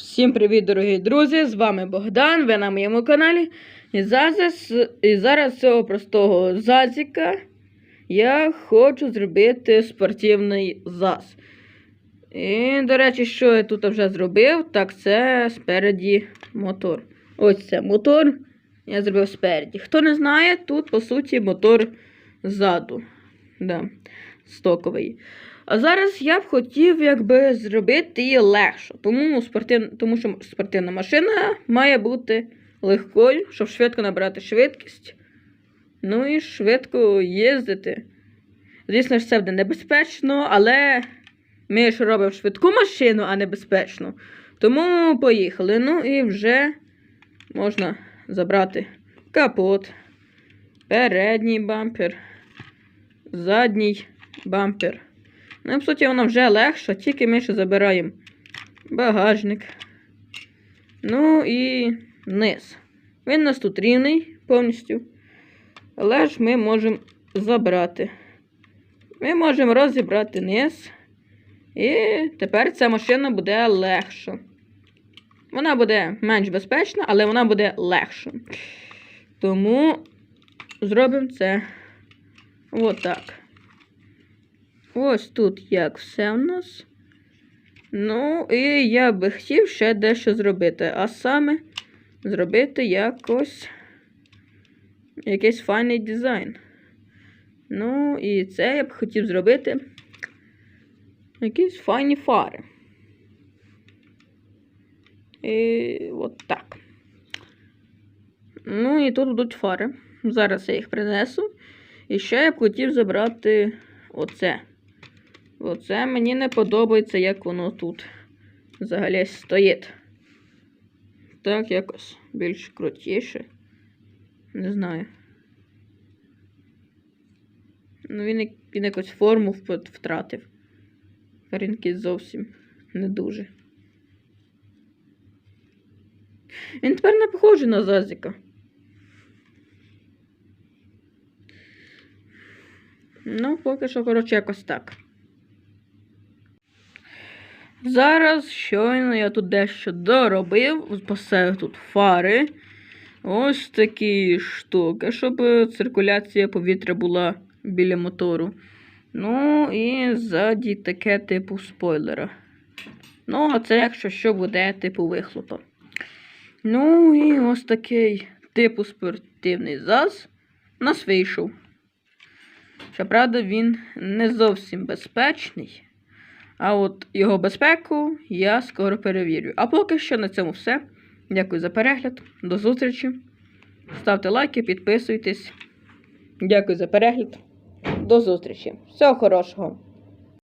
Всім привіт, дорогі друзі! З вами Богдан, ви на моєму каналі. І зараз, і зараз цього простого зазіка я хочу зробити спортивний заз. І, до речі, що я тут вже зробив, так це спереді мотор. Ось це мотор. Я зробив спереді. Хто не знає, тут, по суті, мотор ззаду. Да, стоковий. А зараз я б хотів якби зробити її легше. Тому, спортив... тому що спортивна машина має бути легкою, щоб швидко набрати швидкість. Ну і швидко їздити. Звісно ж, це буде небезпечно, але ми ж робимо швидку машину, а небезпечну. Тому поїхали. Ну і вже можна забрати капот, передній бампер, задній бампер. Ну, по суті, вона вже легша, тільки ми ще забираємо багажник. Ну і низ. Він у нас тут рівний повністю. Але ж ми можемо забрати. Ми можемо розібрати низ. І тепер ця машина буде легша. Вона буде менш безпечна, але вона буде легша. Тому зробимо це отак. Ось тут як все в нас. Ну, і я би хотів ще дещо зробити. А саме зробити якось якийсь файний дизайн. Ну, і це я б хотів зробити якісь файні фари. І от так. Ну, і тут будуть фари. Зараз я їх принесу. І ще я б хотів забрати оце. Оце мені не подобається, як воно тут взагалі стоїть. Так, якось більш крутіше. Не знаю. Ну, він, він якось форму втратив. Карінки зовсім не дуже. Він тепер не похожий на Зазіка. Ну, поки що, коротше, якось так. Зараз щойно я тут дещо доробив, поставив тут фари. Ось такі штуки, щоб циркуляція повітря була біля мотору. Ну і ззаді таке типу спойлера. Ну, а це якщо що буде типу вихлопа. Ну і ось такий типу спортивний заз нас вийшов. Щоправда, він не зовсім безпечний. А от його безпеку я скоро перевірю. А поки що на цьому все. Дякую за перегляд. До зустрічі. Ставте лайки, підписуйтесь. Дякую за перегляд. До зустрічі. Всього хорошого.